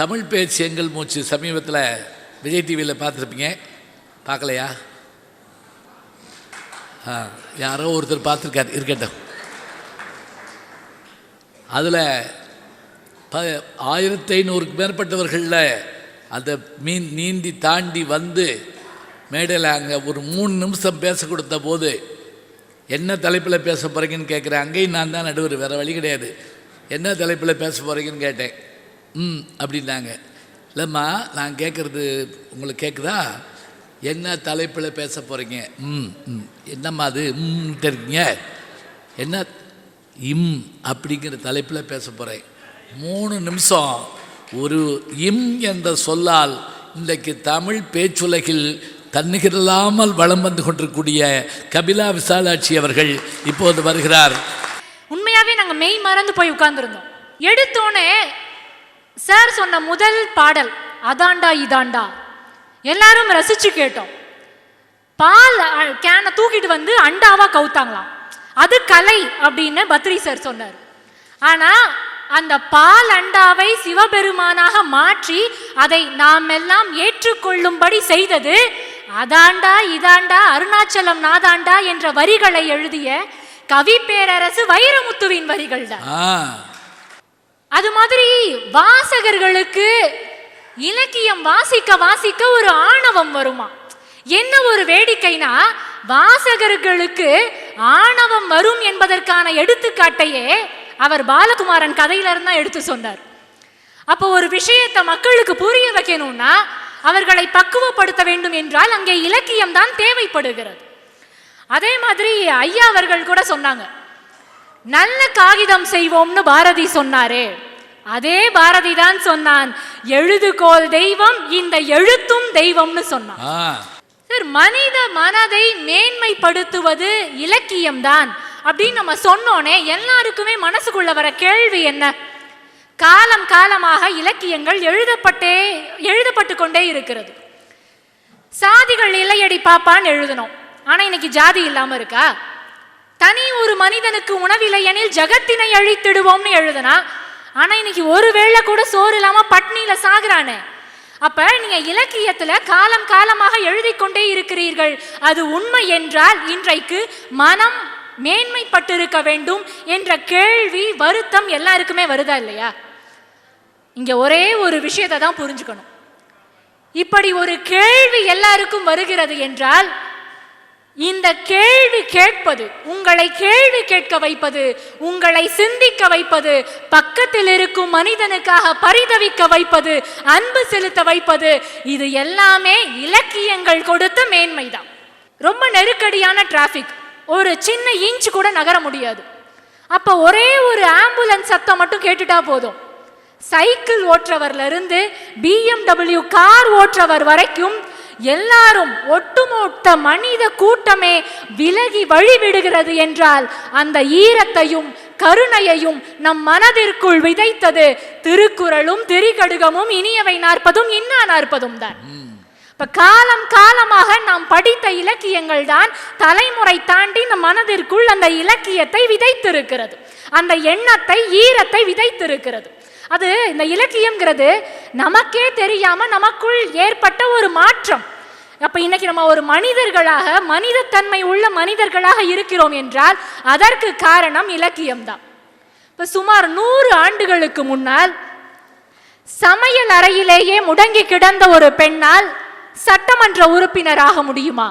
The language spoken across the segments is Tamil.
தமிழ் பேச்சு எங்கள் மூச்சு சமீபத்தில் விஜய் டிவியில் பார்த்துருப்பீங்க. பார்க்கலையா? ஆ யாரோ ஒருத்தர் பார்த்துருக்காரு இருக்கட்டும். அதில் ப ஆயிரத்தி ஐநூறுக்கு மேற்பட்டவர்களில் அந்த மீன் நீந்தி தாண்டி வந்து மேடையில் அங்கே ஒரு மூணு நிமிஷம் பேச கொடுத்த போது என்ன தலைப்பில் பேச போகிறீங்கன்னு கேட்குறேன் அங்கேயும் நான் தான் நடுவர் வேறு வழி கிடையாது. என்ன தலைப்பில் பேச போகிறீங்கன்னு கேட்டேன். ம் அப்படின்னாங்க. இல்லைம்மா நான் கேட்குறது உங்களுக்கு கேட்குதா என்ன தலைப்பில் பேச போகிறீங்க ம் ம். என்னம்மா அது? ம்ன்ட்டு இருக்கீங்க. என்ன? இம் அப்படிங்கிற தலைப்பில் பேச போகிறேன் மூணு நிமிஷம். ஒரு இம் என்ற சொல்லால் இன்றைக்கு தமிழ் பேச்சுலகில் தன்னிகரில்லாமல் வளம் வந்து கொண்டிருக்கக்கூடிய கபிலா விசாலாட்சி அவர்கள் இப்போது வருகிறார். உண்மையாகவே நாங்கள் மெய் மறந்து போய் உட்கார்ந்துருந்தோம். எடுத்தோன்னே சார் சொன்ன முதல் பாடல் அதாண்டா இதாண்டா. எல்லாரும் ரசிச்சு கேட்டோம். பால் கேனை தூக்கிட்டு வந்து அண்டாவா கவுத்தாங்களாம். அது கலை அப்படின்னு பத்ரி சார் சொன்னார். ஆனா அந்த பால் அண்டாவை சிவபெருமானாக மாற்றி அதை நாம் எல்லாம் ஏற்றுக்கொள்ளும்படி செய்தது அதாண்டா இதாண்டா அருணாச்சலம் நாதாண்டா என்ற வரிகளை எழுதிய கவி பேரரசு வைரமுத்துவின் வரிகள் தான் அது மாதிரி வாசகர்களுக்கு இலக்கியம் வாசிக்க வாசிக்க ஒரு ஆணவம் வருமா? என்ன ஒரு வேடிக்கைனா வாசகர்களுக்கு ஆணவம் வரும் என்பதற்கான எடுத்துக்காட்டையே அவர் பாலகுமாரன் கதையில இருந்தா எடுத்து சொன்னார். அப்போ ஒரு விஷயத்தை மக்களுக்கு புரிய வைக்கணும்னா அவர்களை பக்குவப்படுத்த வேண்டும் என்றால் அங்கே இலக்கியம் தான் தேவைப்படுகிறது. அதே மாதிரி ஐயா அவர்கள் கூட சொன்னாங்க நல்ல காகிதம் செய்வோம்னு பாரதி சொன்னாரே. அதே பாரதி தான் சொன்னான் எழுதுகோல் தெய்வம் இந்த எழுத்தும் தெய்வம்னு சொன்னான். சார் மனித மனதை மேன்மைப்படுத்துவது இலக்கியம்தான் அப்படின்னு நம்ம சொன்னோனே எல்லாருக்குமே மனசுக்குள்ள வர கேள்வி என்ன? காலம் காலமாக இலக்கியங்கள் எழுதப்பட்டே எழுதப்பட்டு கொண்டே இருக்கிறது. சாதிகள் இல்லையடி பாப்பான்னு எழுதணும் ஆனா இன்னைக்கு ஜாதி இல்லாம இருக்கா? தனி ஒரு மனிதனுக்கு உணவில்லை எனில் ஜகத்தினை அழித்திடுவோம்னு எழுதுனா ஆனா இன்னைக்கு ஒரு வேளை கூட சோறு இல்லாம பட்னியில சாகுறானே. அப்ப நீங்க இலக்கியத்துல காலம் காலமாக எழுதி கொண்டே இருக்கிறீர்கள். அது உண்மை என்றால் இன்றைக்கு மனம் மேன்மைப்பட்டிருக்க வேண்டும் என்ற கேள்வி வருத்தம் எல்லாருக்குமே வருதா இல்லையா? இங்க ஒரே ஒரு விஷயத்தை தான் புரிஞ்சுக்கணும். இப்படி ஒரு கேள்வி எல்லாருக்கும் வருகிறது என்றால் இந்த கேள்வி கேட்பது உங்களை கேள்வி கேட்க வைப்பது உங்களை சிந்திக்க வைப்பது பக்கத்தில் இருக்கும் மனிதனுக்காக பரிதவிக்க வைப்பது அன்பு செலுத்த வைப்பது இது எல்லாமே இலக்கியங்கள் கொடுத்த மேன்மைதான். ரொம்ப நெருக்கடியான டிராஃபிக் ஒரு சின்ன இன்ச் கூட நகர முடியாது. அப்ப ஒரே ஒரு ஆம்புலன்ஸ் சத்தம் மட்டும் கேட்டுட்டா போதும். சைக்கிள் ஓட்டுறவர்ல இருந்து பிஎம்டபிள்யூ கார் ஓட்டுறவர் வரைக்கும் எல்லாரும் ஒட்டுமொத்த மனித கூட்டமே விலகி வழிவிடுகிறது என்றால் அந்த ஈரத்தையும் கருணையையும் நம் மனதிற்குள் விதைத்தது திருக்குறளும் திரிகடுகமும் இனியவை நாற்பதும் இன்னா நாற்பதும் தான். இப்ப காலம் காலமாக நாம் படித்த இலக்கியங்கள் தான் தலைமுறை தாண்டி நம் மனதிற்குள் அந்த இலக்கியத்தை விதைத்திருக்கிறது. அந்த எண்ணத்தை ஈரத்தை விதைத்திருக்கிறது. அது இந்த இலக்கியம்ங்கிறது நமக்கே தெரியாம நமக்குள் ஏற்பட்ட ஒரு மாற்றம். அப்ப இன்னைக்கு நம்ம ஒரு மனிதர்களாக மனிதத்தன்மை உள்ள மனிதர்களாக இருக்கிறோம் என்றால் அதற்கு காரணம் இலக்கியம்தான். இப்ப சுமார் நூறு ஆண்டுகளுக்கு முன்னால் சமையல் அறையிலேயே முடங்கி கிடந்த ஒரு பெண்ணால் சட்டமன்ற உறுப்பினராக முடியுமா?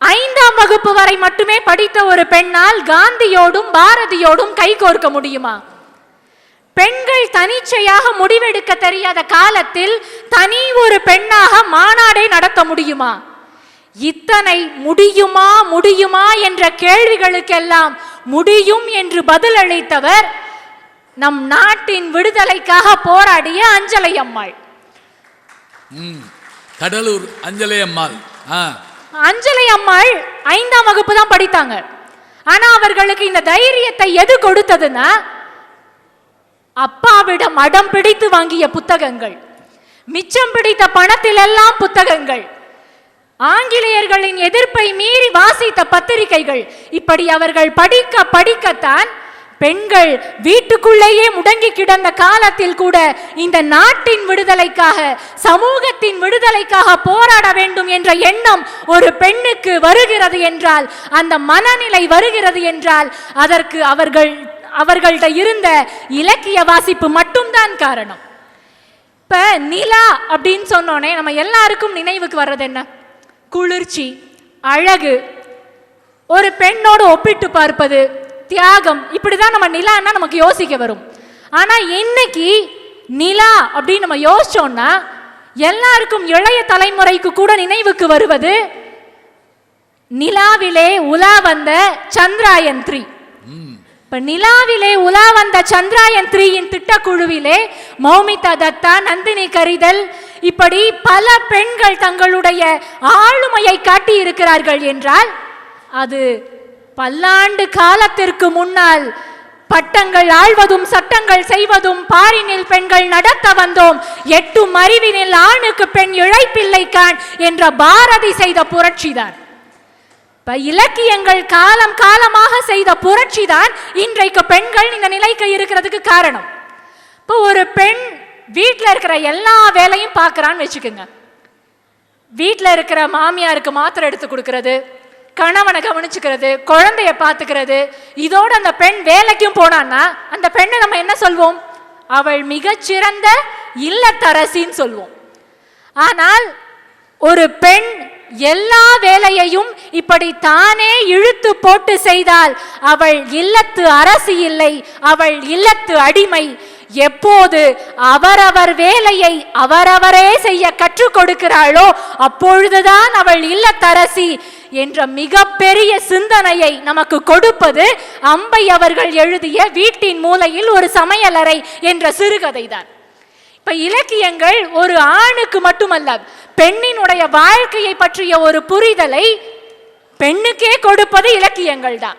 ஐந்தாம் வகுப்பு வரை மட்டுமே படித்த ஒரு பெண்ணால் காந்தியோடும் பாரதியோடும் கைகோர்க்க முடியுமா? பெண்கள் தனிச்சையாக முடிவெடுக்க தெரியாத காலத்தில் தனி ஒரு பெண்ணாக மாநாடை நடத்த முடியுமா? இத்தனை முடியுமா முடியுமா என்ற கேள்விகளுக்கெல்லாம் முடியும் என்று பதிலளித்தவர் நம் நாட்டின் விடுதலைக்காக போராடிய அஞ்சலை அம்மாள் கடலூர் அஞ்சலை அம்மாள் அஞ்சலை அம்மாள் ஐந்தாம் வகுப்பு தான் படித்தாங்க. ஆனா அவர்களுக்கு இந்த தைரியத்தை எது கொடுத்ததுன்னா அப்பாவிடம் அடம் பிடித்து வாங்கிய புத்தகங்கள். மிச்சம் பிடித்த பணத்தில் எல்லாம் புத்தகங்கள். ஆங்கிலேயர்களின் எதிர்ப்பை மீறி வாசித்த பத்திரிகைகள். இப்படி அவர்கள் படிக்க படிக்கத்தான் பெண்கள் வீட்டுக்குள்ளேயே முடங்கி கிடந்த காலத்தில் கூட இந்த நாட்டின் விடுதலைக்காக சமூகத்தின் விடுதலைக்காக போராட வேண்டும் என்ற எண்ணம் ஒரு பெண்ணுக்கு வருகிறது என்றால் அந்த மனநிலை வருகிறது என்றால் அதற்கு அவர்கள் அவர்கள்ட்ட இருந்த இலக்கிய வாசிப்பு மட்டும்தான் காரணம். இப்ப நிலா அப்படின்னு சொன்னோனே நம்ம எல்லாருக்கும் நினைவுக்கு வர்றது என்ன? குளிர்ச்சி அழகு ஒரு பெண்ணோடு ஒப்பிட்டு பார்ப்பது தியாகம் இப்படிதான் நம்ம நிலான்னா நமக்கு யோசிக்க வரும். ஆனா இன்னைக்கு நிலா அப்படின்னு நம்ம யோசிச்சோம்னா எல்லாருக்கும் இளைய தலைமுறைக்கு கூட நினைவுக்கு வருவது நிலாவிலே உலா வந்த சந்திராயன் த்ரீ. இப்ப நிலாவிலே உலா வந்த சந்திராயன் த்ரீயின் திட்டக்குழுவிலே மௌமிதா தத்தா நந்தினி கரிதல் இப்படி பல பெண்கள் தங்களுடைய ஆளுமையை காட்டி இருக்கிறார்கள் என்றால் அது பல்லாண்டு காலத்திற்கு முன்னால் பட்டங்கள் ஆழ்வதும் சட்டங்கள் செய்வதும் பாரினில் பெண்கள் நடத்த வந்தோம் எட்டும் அறிவினில் ஆணுக்கு பெண் இழைப்பில்லை கான் என்ற பாரதி செய்த புரட்சிதான். இப்போ இலக்கியங்கள் காலம் காலமாக செய்த புரட்சி தான் இன்றைக்கு பெண்கள் இந்த நிலைக்கு இருக்கிறதுக்கு காரணம். இப்போ ஒரு பெண் வீட்டில் இருக்கிற எல்லா வேலையும் பார்க்கறான்னு வச்சுக்கோங்க. வீட்டில் இருக்கிற மாமியாருக்கு மாத்திரை எடுத்து கொடுக்கறது கணவனை கவனிச்சுக்கிறது குழந்தைய பார்த்துக்கிறது இதோடு அந்த பெண் வேலைக்கும் போனான்னா அந்த பெண்ணை நம்ம என்ன சொல்வோம்? அவள் மிகச்சிறந்த இல்லத்தரசின்னு சொல்வோம். ஆனால் ஒரு பெண் எல்லா வேலையையும் இப்படி தானே இழுத்து போட்டு செய்தால் அவள் இல்லத்து அரசி இல்லை அவள் இல்லத்து அடிமை. எப்போது அவரவர் வேலையை அவரவரே செய்ய கற்றுக் கொடுக்கிறாளோ அப்பொழுதுதான் அவள் இல்லத்தரசி என்ற மிகப்பெரிய சிந்தனையை நமக்கு கொடுப்பது அம்பை அவர்கள் எழுதிய வீட்டின் மூலையில் ஒரு சமையலறை என்ற சிறுகதை தான் இப்ப இலக்கியங்கள் ஒரு ஆணுக்கு மட்டுமல்ல பெண்ணினுடைய வாழ்க்கையை பற்றிய ஒரு புரிதலை பெண்ணுக்கே கொடுப்பது இலக்கியங்கள் தான்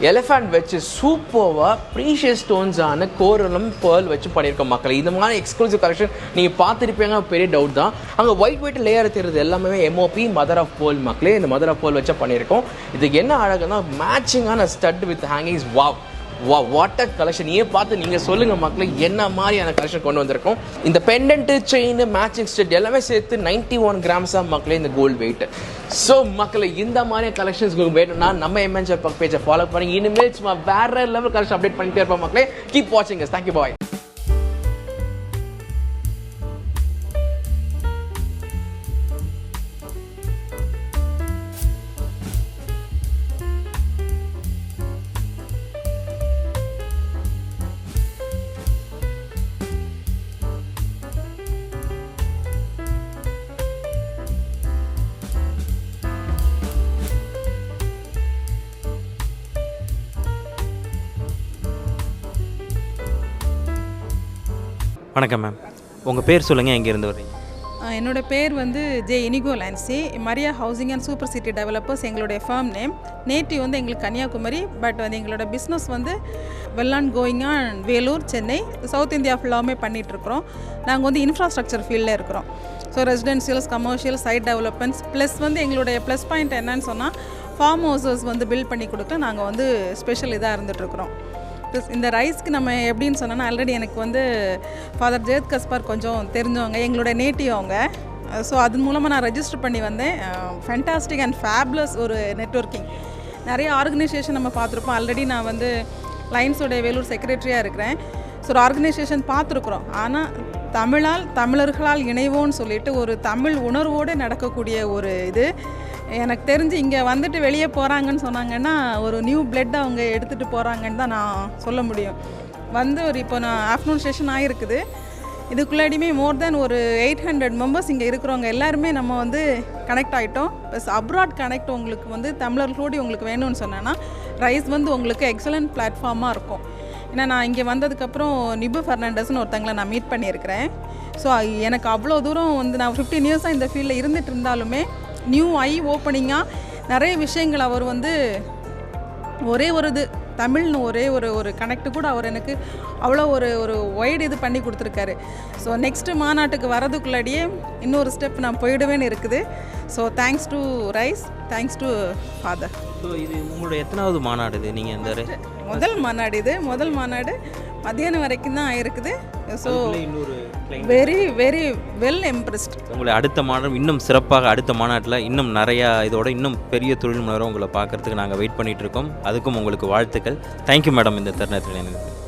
எலிஃபண்ட் வச்சு சூப்பர்வாக ப்ரீஷியஸ் ஸ்டோன்ஸான கோரலும் பேர்ல் வச்சு பண்ணியிருக்கோம் மக்கள். இந்த மாதிரி எக்ஸ்க்ளூசிவ் கலெக்ஷன் நீங்கள் பார்த்துருப்பீங்க பெரிய டவுட் தான். அங்கே ஒயிட் ஒயிட் லேயர் தெரியுது எல்லாமே எம்ஓபி மதர் ஆஃப் போல் மக்களே. இந்த மதர் ஆஃப் போல் வச்சு பண்ணியிருக்கோம். இதுக்கு என்ன அழகுன்னா மேட்சிங்கான ஸ்டட் வித் ஹேங்கிங்ஸ் வாவ் வா வாட்டர் கலெக்ஷன் ஏன் பார்த்து நீங்கள் சொல்லுங்கள் மக்களே என்ன மாதிரியான கலெக்ஷன் கொண்டு வந்திருக்கோம்? இந்த பெண்டன்ட்டு செயின் மேட்சிங் ஸ்டெட் எல்லாமே சேர்த்து 91 ஒன் கிராம்ஸாக மக்களே இந்த கோல்டு வெயிட் ஸோ மக்களை இந்த மாதிரி கலெக்ஷன்ஸ் வேணும்னா நம்ம எம்என்ஜர் பக் பேஜை ஃபாலோ பண்ணுங்க இனிமேல் சும்மா வேற லெவல் கலெக்ஷன் அப்டேட் பண்ணிட்டே இருப்போம் மக்களே. கீப் வாட்சிங் தேங்க்யூ பாய் வணக்கம் மேம். உங்கள் பேர் சொல்லுங்கள் எங்கேருந்து வரீங்க என்னோடய என்னோட பேர் வந்து J Inigo Lancy. Maria housing and super city developers எங்களுடைய ஃபார்ம் நேம் நேட்டிவ் வந்து எங்களுக்கு கன்னியாகுமரி பட் வந்து எங்களோட பிஸ்னஸ் வந்து வெள்ளான் கோயிங்கா going and Vellore Chennai south India ஃபுல்லாகவுமே பண்ணிகிட்ருக்குறோம் நாங்கள் வந்து இன்ஃப்ராஸ்ட்ரக்சர் ஃபீல்டில் இருக்கிறோம். So residentials commercial site developments plus வந்து எங்களுடைய ப்ளஸ் பாயிண்ட் என்னன்னு சொன்னால் ஃபார்ம் ஹவுசஸ் வந்து பில்ட் பண்ணி கொடுக்க நாங்கள் வந்து ஸ்பெஷல் இதாக இருந்துகிட்ருக்குறோம் ப்ராக்டிஸ் இந்த ரைஸ்க்கு நம்ம எப்படின்னு சொன்னோன்னா ஆல்ரெடி எனக்கு வந்து ஃபாதர் ஜெயத் கஸ்பார் கொஞ்சம் தெரிஞ்சவங்க எங்களோட நேட்டிவ் அவங்க. ஸோ அதன் மூலமாக நான் ரெஜிஸ்டர் பண்ணி வந்தேன். ஃபென்டாஸ்டிக் அண்ட் ஃபேப்லஸ் ஒரு நெட்வொர்க்கிங் நிறைய ஆர்கனைசேஷன் நம்ம பார்த்துருப்போம். ஆல்ரெடி நான் வந்து லைன்ஸோடைய வேலூர் செக்ரட்டரியாக இருக்கிறேன். ஸோ ஒரு ஆர்கனைசேஷன் பார்த்துருக்குறோம். ஆனால் தமிழால் தமிழர்களால் இணைவோன்னு சொல்லிட்டு ஒரு தமிழ் உணர்வோடு நடக்கக்கூடிய ஒரு இது. எனக்கு தெரிஞ்சு இங்கே வந்துட்டு வெளியே போகிறாங்கன்னு சொன்னாங்கன்னா ஒரு நியூ பிளட் அவங்க எடுத்துகிட்டு போகிறாங்கன்னு தான் நான் சொல்ல முடியும். வந்து ஒரு இப்போ நான் ஆஃப்டர்நூன் செஷன் ஆகிருக்குது இதுக்குள்ளாடியுமே மோர் தென் ஒரு எயிட் ஹண்ட்ரட் மெம்பர்ஸ் இங்கே இருக்கிறவங்க எல்லாருமே நம்ம வந்து கனெக்ட் ஆகிட்டோம் ப்ளஸ் அப்ராட் கனெக்ட் உங்களுக்கு வந்து தமிழர்களோடு உங்களுக்கு வேணும்னு சொன்னேன்னா ரைஸ் வந்து உங்களுக்கு எக்ஸலண்ட் பிளாட்ஃபார்மாக இருக்கும். ஏன்னா நான் இங்கே வந்ததுக்கப்புறம் நிபு ஃபெர்னாண்டஸ்னு ஒருத்தங்களை நான் மீட் பண்ணியிருக்கிறேன். ஸோ எனக்கு அவ்வளோ தூரம் வந்து நான் ஃபிஃப்டீன் இயர்ஸாக இந்த ஃபீல்டில் இருந்துட்டு இருந்தாலுமே நியூ ஐ ஓப்பனிங்காக நிறைய விஷயங்கள் அவர் வந்து ஒரே ஒரு இது தமிழ்னு ஒரே ஒரு ஒரு கனெக்ட் கூட அவர் எனக்கு அவ்வளோ ஒரு ஒரு ஒய்டு இது பண்ணி கொடுத்துருக்காரு. ஸோ நெக்ஸ்ட்டு மாநாட்டுக்கு வரதுக்குள்ளாடியே இன்னொரு ஸ்டெப் நான் போயிடுவேன்னு இருக்குது. So thanks to rice thanks to father so இது உங்களோட எத்தனாவது மாநாடு இது? நீங்கள் இந்த முதல் மாநாடு இது. முதல் மாநாடு மத்தியானம் வரைக்கும் தான் ஆயிருக்குது. ஸோ இன்னொரு. வெரி வெரி வெல் எம்ப்ரெஸ்ட் உங்களை அடுத்த மாநாடு இன்னும் சிறப்பாக அடுத்த மாநாட்டில் இன்னும் நிறையா இதோட இன்னும் பெரிய தொழில் முனைவரை உங்களை பார்க்கறதுக்கு நாங்கள் வெயிட் பண்ணிட்டு இருக்கோம். அதுக்கும் உங்களுக்கு வாழ்த்துக்கள். தேங்க்யூ மேடம் இந்த தருணத்தில் எனக்கு.